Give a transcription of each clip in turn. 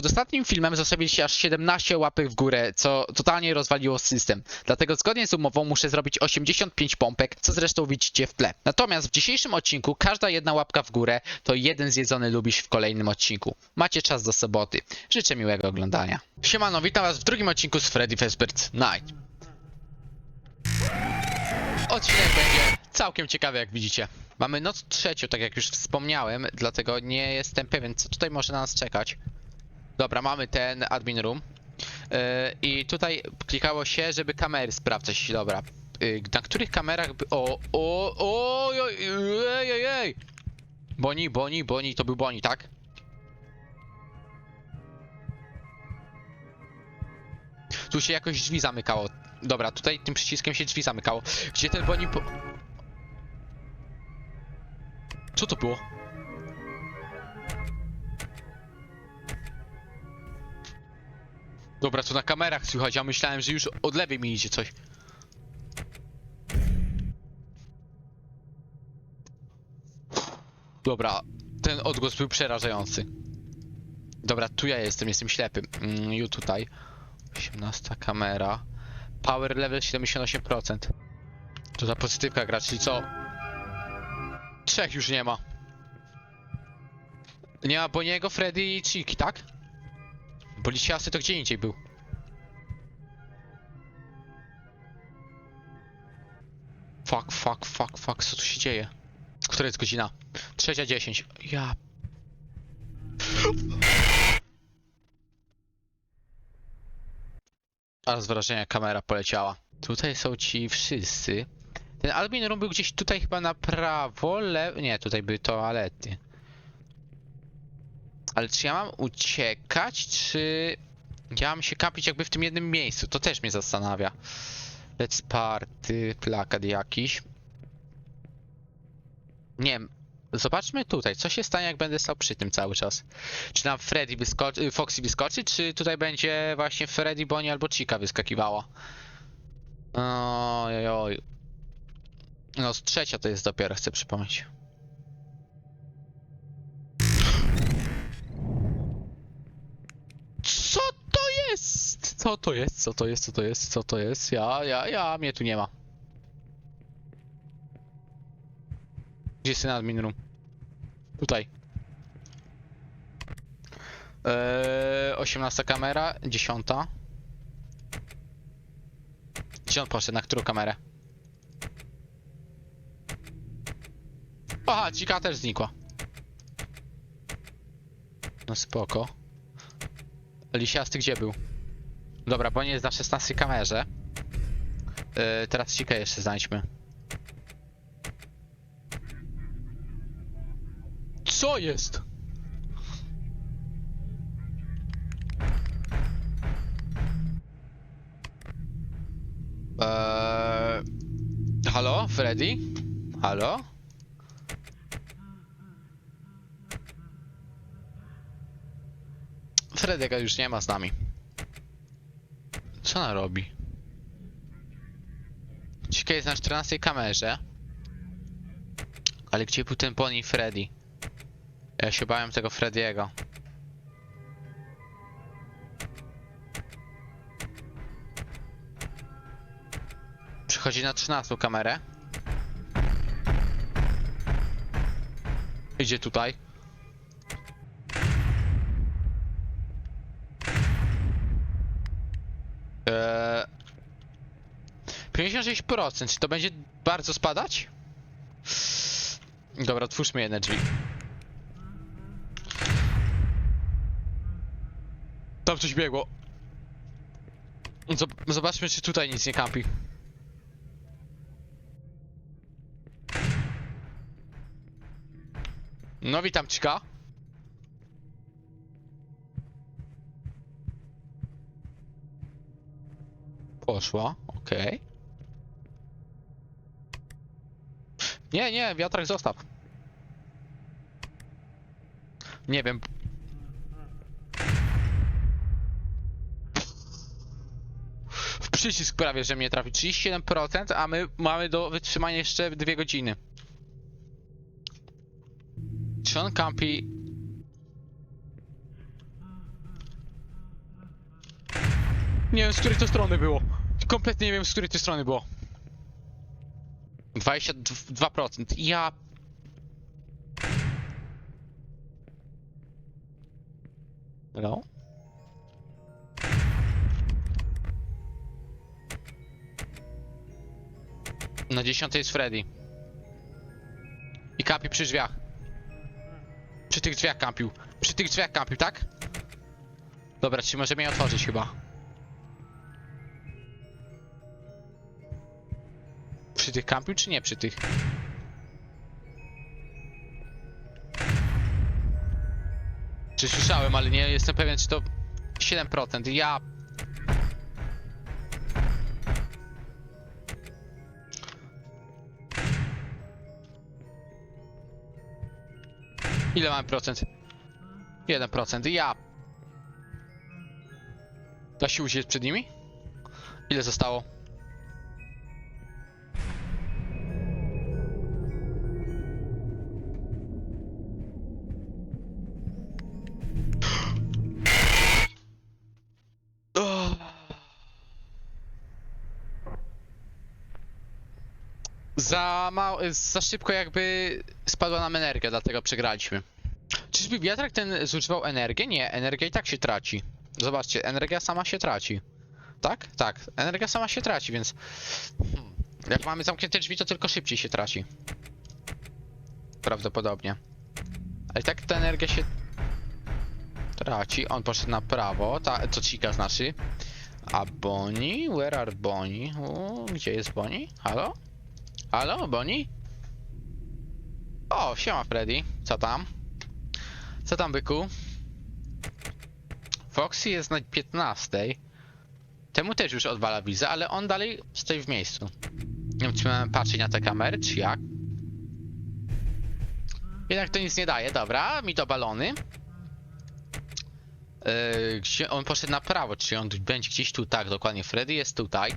Pod ostatnim filmem zostawiliście aż 17 łapek w górę, co totalnie rozwaliło system. Dlatego zgodnie z umową muszę zrobić 85 pompek, co zresztą widzicie w tle. Natomiast w dzisiejszym odcinku każda jedna łapka w górę to jeden zjedzony lubisz w kolejnym odcinku. Macie czas do soboty. Życzę miłego oglądania. Siemano, witam was w drugim odcinku z Freddy Fazbear's Night. Odcinek będzie całkiem ciekawy, jak widzicie. Mamy noc trzecią, tak jak już wspomniałem, dlatego nie jestem pewien, co tutaj może na nas czekać. Dobra, mamy ten admin room. Yy, I tutaj klikało się, żeby kamery sprawdzać. Dobra. Yy, na których kamerach by... O, o, o, oj, ej, ej, ej. Boni, Boni, Boni, to był Boni, tak? Tu się jakoś drzwi zamykało. Dobra, tutaj tym przyciskiem się drzwi zamykało. Gdzie ten Boni po... Co to było? Dobra, to na kamerach słychać, ja myślałem, że już od lewej mi idzie coś. Dobra, ten odgłos był przerażający. Dobra, tu ja jestem, jestem ślepy. Mm, ju tutaj. 18 kamera. Power level 78%. To ta pozytywka gra, czyli co? Trzech już nie ma. Nie ma Boniego, Freddy i Chiki, tak? Bo Lisiasy to gdzie indziej był. Fuck, fuck, fuck, fuck, co tu się dzieje? Która jest godzina? Trzecia dziesięć. Ja... Aż z wrażenia kamera poleciała. Tutaj są ci wszyscy. Ten admin room był gdzieś tutaj chyba na prawo, lewo... Nie, tutaj były toalety. Ale czy ja mam uciekać, czy ja mam się kapić jakby w tym jednym miejscu? To też mnie zastanawia. Let's party, plakat jakiś. Nie wiem. Zobaczmy tutaj, co się stanie, jak będę stał przy tym cały czas. Czy nam Freddy wyskoczy, Foxy wyskoczy, czy tutaj będzie właśnie Freddy, Bonnie albo Chica wyskakiwała? Oj. No, trzecia to jest dopiero, chcę przypomnieć. Co to jest? Co to jest? Co to jest? Co to jest? Ja, ja, ja, mnie tu nie ma. Gdzie jest ten admin room? Tutaj. Eee, 18 kamera, 10. 10 poszedł, na którą kamerę? Aha, cika też znikła. No spoko. Lisiasty gdzie był? Dobra, bo nie jest na 16 kamerze. Yy, teraz Cikę jeszcze znajdźmy. Co jest? Eee... Halo, Freddy? Halo? Fredego już nie ma z nami. Co ona robi? Ciekawe jest na 14 kamerze. Ale gdzie był ten Bonnie Freddy? Ja się bałem tego Frediego. Przychodzi na 13 kamerę. Idzie tutaj. Eee, 56%, czy to będzie bardzo spadać? Dobra, otwórzmy jedne drzwi. Tam coś biegło. Zob- Zobaczmy, czy tutaj nic nie kampi. No, witam, Cika. Poszła, okej. Nie, nie, wiatrak zostaw. Nie wiem. W przycisk prawie, że mnie trafi. 37%, a my mamy do wytrzymania jeszcze 2 godziny. Czy on Nie wiem, z której to strony było. Kompletnie nie wiem, z której to strony było. 22%. Ja... Hello? Na dziesiątej jest Freddy. I kampi przy drzwiach. Przy tych drzwiach kampił. Przy tych drzwiach kampił, tak? Dobra, czy możemy je otworzyć chyba? Przy tych kampił, czy nie przy tych? Czy słyszałem, ale nie jestem pewien, czy to 7%. Ja... Ile mamy procent? 1%. Ja... Da się uciec przed nimi? Ile zostało? Za mało, za szybko jakby spadła nam energia, dlatego przegraliśmy. Czyżby wiatrak ten zużywał energię? Nie, energia i tak się traci. Zobaczcie, energia sama się traci. Tak? Tak, energia sama się traci, więc... Hmm. Jak mamy zamknięte drzwi, to tylko szybciej się traci. Prawdopodobnie. Ale tak ta energia się traci. On poszedł na prawo, ta, to Chica znaczy. A Bonnie? Where are Bonnie? Gdzie jest Bonnie? Halo? Halo, Bonnie? O, siema Freddy. Co tam? Co tam, byku? Foxy jest na 15. Temu też już odwala wizę, ale on dalej stoi w miejscu. Nie wiem, czy mamy patrzeć na te kamery, czy jak? Jednak to nic nie daje, dobra, mi to balony. Yy, gdzie on poszedł na prawo, czy on będzie gdzieś tu, tak, dokładnie, Freddy jest tutaj.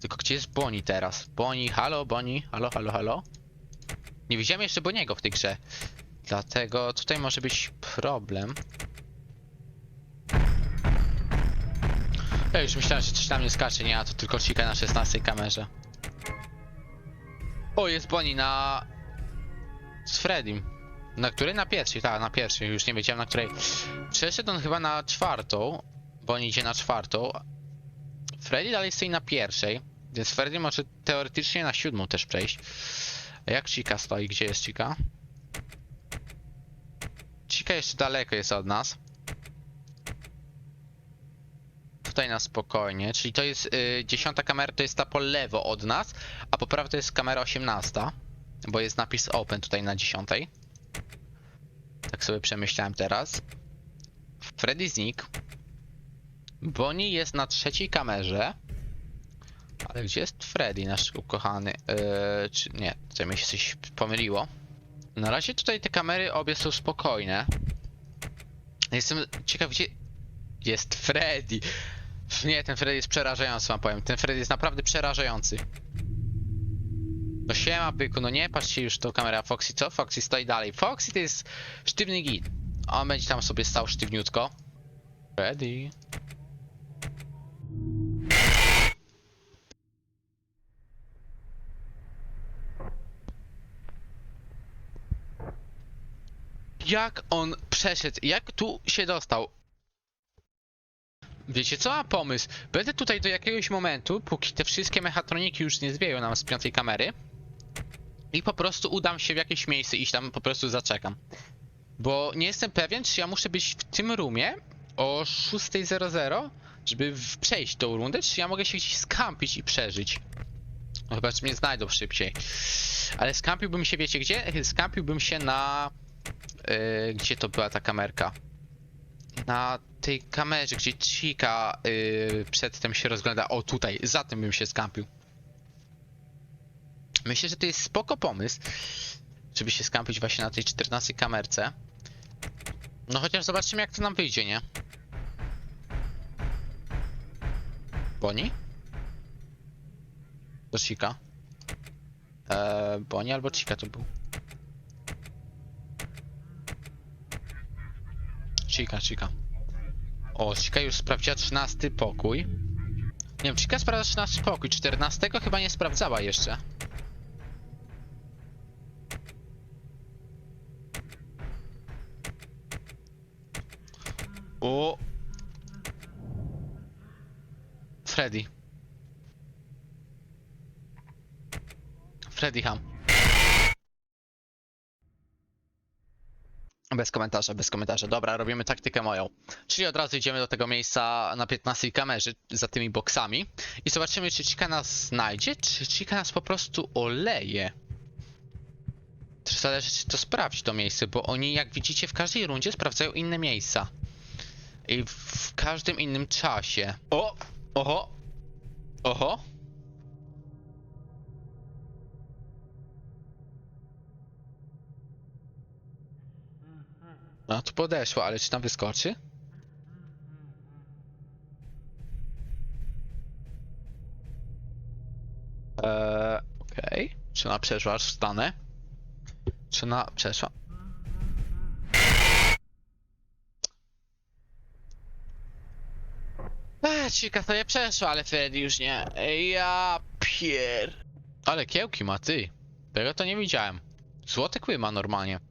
Tylko gdzie jest Bonnie teraz? Bonnie, halo, Bonnie, halo, halo, halo? Nie widziałem jeszcze Boniego w tej grze. Dlatego tutaj może być problem. Ja już myślałem, że coś na mnie skacze, nie, a to tylko Chica na 16 kamerze. O, jest Bonnie na... Z Freddym. Na której? Na pierwszej, tak, na pierwszej, już nie wiedziałem na której. Przeszedł on chyba na czwartą, Bonnie idzie na czwartą. Freddy dalej stoi na pierwszej, więc Freddy może teoretycznie na siódmą też przejść. A jak Chica stoi? Gdzie jest Chica? Chica jeszcze daleko jest od nas. Tutaj na spokojnie, czyli to jest y, dziesiąta kamera, to jest ta po lewo od nas, a po prawo to jest kamera 18, bo jest napis open tutaj na dziesiątej. Tak sobie przemyślałem teraz. Freddy znikł. Bonnie jest na trzeciej kamerze. Ale gdzie jest Freddy, nasz ukochany? Yy, czy nie, tutaj mi się coś pomyliło. Na razie tutaj te kamery obie są spokojne. Jestem ciekaw, gdzie jest Freddy. Nie, ten Freddy jest przerażający, wam powiem. Ten Freddy jest naprawdę przerażający. No siema, byku, no nie patrzcie już tą kamerę Foxy, co? Foxy stoi dalej. Foxy to jest sztywny git. On będzie tam sobie stał sztywniutko. Freddy. Jak on przeszedł? Jak tu się dostał? Wiecie co? Mam pomysł. Będę tutaj do jakiegoś momentu, póki te wszystkie mechatroniki już nie zwieją nam z piątej kamery. I po prostu udam się w jakieś miejsce i tam po prostu zaczekam. Bo nie jestem pewien, czy ja muszę być w tym roomie o 6.00, żeby przejść tą rundę, czy ja mogę się gdzieś skampić i przeżyć. No chyba, że mnie znajdą szybciej. Ale skampiłbym się, wiecie gdzie? Skampiłbym się na... Yy, gdzie to była ta kamerka? Na tej kamerze, gdzie Chica yy, przedtem się rozgląda. O, tutaj, za tym bym się skampił. Myślę, że to jest spoko pomysł, żeby się skampić właśnie na tej 14 kamerce. No chociaż zobaczymy jak to nam wyjdzie, nie? Boni? To Chica. Eee, Boni albo Chica to był. Chica, Chica. O, Chica już sprawdziła 13 pokój. Nie wiem, Chica sprawdza 13 pokój, 14 chyba nie sprawdzała jeszcze. O! Freddy. Freddy Ham. Bez komentarza, bez komentarza. Dobra, robimy taktykę moją. Czyli od razu idziemy do tego miejsca na 15 kamerze za tymi boksami i zobaczymy, czy Chica nas znajdzie, czy Chica nas po prostu oleje. Zależy, czy to sprawdzi to miejsce, bo oni, jak widzicie, w każdej rundzie sprawdzają inne miejsca. I w każdym innym czasie. O! Oho! Oho! Podeszła, ale czy tam wyskoczy? Eee, okej. Czy ona przeszła, aż wstanę? Czy ona przeszła? Eee, Chica nie przeszła, ale Freddy już nie. Ja pier... Ale kiełki ma, ty. Tego to nie widziałem. Złote kły ma normalnie.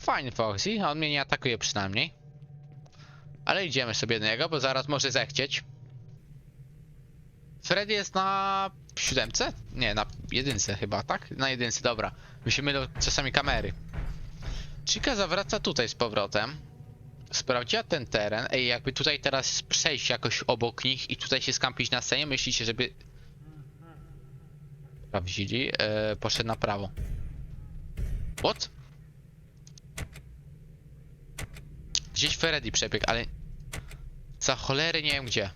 Fajny Foxy, on mnie nie atakuje przynajmniej. Ale idziemy sobie do niego, bo zaraz może zechcieć. Freddy jest na siódemce? Nie, na jedynce chyba, tak? Na jedynce, dobra. Musimy do czasami kamery. Chica zawraca tutaj z powrotem. Sprawdziła ten teren. Ej, jakby tutaj teraz przejść jakoś obok nich i tutaj się skampić na scenie, myślicie, żeby... Sprawdzili? E, poszedł na prawo. What? Gdzieś Freddy przebiegł, ale... Za cholery nie wiem gdzie.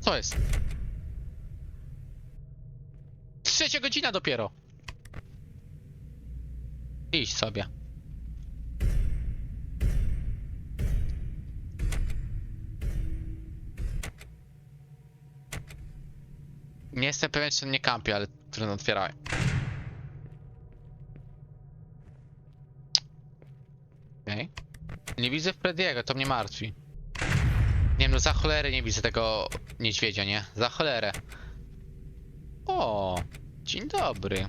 Co jest? Trzecia godzina dopiero. Idź sobie. Nie jestem pewien, czy nie kampi, ale trudno otwierałem. Okej. Nie widzę Frediego, to mnie martwi. Nie wiem, no za cholerę nie widzę tego niedźwiedzia, nie? Za cholerę. O, dzień dobry.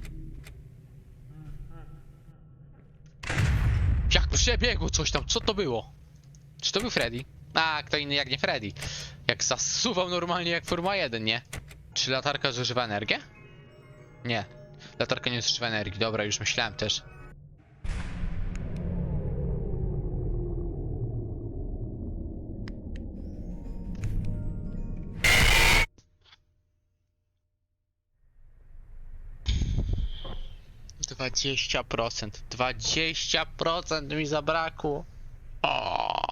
Jak przebiegło coś tam, co to było? Czy to był Freddy? A, kto inny jak nie Freddy. Jak zasuwał normalnie jak Forma 1, nie? Czy latarka zużywa energię? Nie. Latarka nie zużywa energii, dobra, już myślałem też. Dwadzieścia procent. Dwadzieścia procent mi zabrakło. O.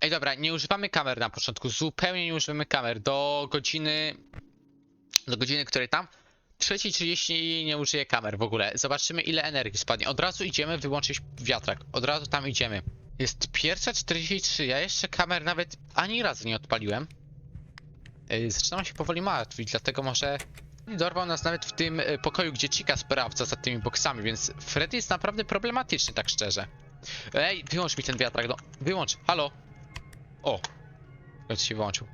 Ej, dobra, nie używamy kamer na początku. Zupełnie nie używamy kamer. Do godziny. Do godziny, której tam? 3.30 nie użyję kamer w ogóle. Zobaczymy, ile energii spadnie. Od razu idziemy wyłączyć wiatrak. Od razu tam idziemy. Jest pierwsza 43. Ja jeszcze kamer nawet ani razu nie odpaliłem. Yy, Zaczynam się powoli martwić, dlatego może dorwał nas nawet w tym y, pokoju, gdzie Chica sprawdza za tymi boksami, więc Freddy jest naprawdę problematyczny, tak szczerze. Ej, wyłącz mi ten wiatrak, no. Wyłącz, halo. O. Już się wyłączył.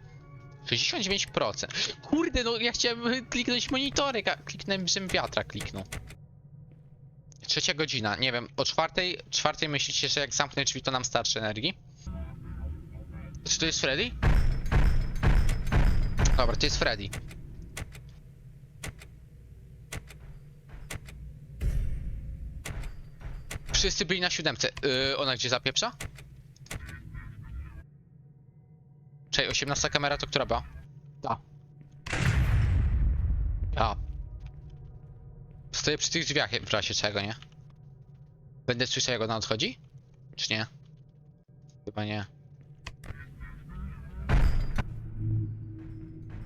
69%. Kurde, no ja chciałem kliknąć monitorek, a kliknąłem, żebym wiatra kliknął. Trzecia godzina, nie wiem, o czwartej, czwartej myślicie, że jak zamknę drzwi, to nam starczy energii? Czy to jest Freddy? Dobra, to jest Freddy. Wszyscy byli na siódemce. Yy, ona gdzie zapieprza? Czekaj, 18 kamera to która była? Ta. Ja. Stoję przy tych drzwiach w razie czego, nie? Będę słyszał jak ona odchodzi? Czy nie? Chyba nie.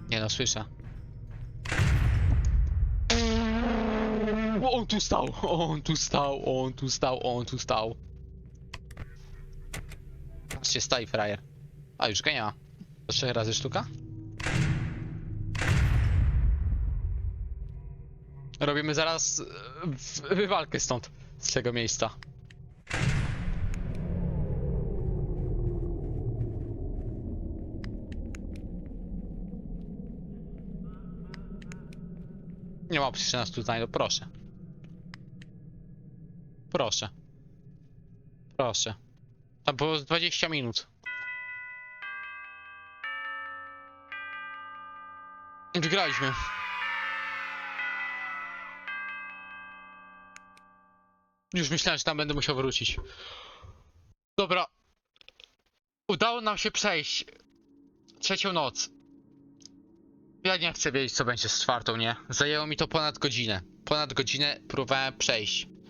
Nie no, słyszę. Bo on tu stał, on tu stał, on tu stał, on tu stał. Patrz się stoi frajer. A już go nie ma. To trzech razy sztuka? Robimy zaraz e, wywalkę stąd, z tego miejsca. Nie ma przy nas tutaj, no proszę. Proszę. Proszę. Tam było z 20 minut. Wygraliśmy. Już myślałem, że tam będę musiał wrócić. Dobra. Udało nam się przejść trzecią noc. Ja nie chcę wiedzieć, co będzie z czwartą, nie? Zajęło mi to ponad godzinę. Ponad godzinę próbowałem przejść.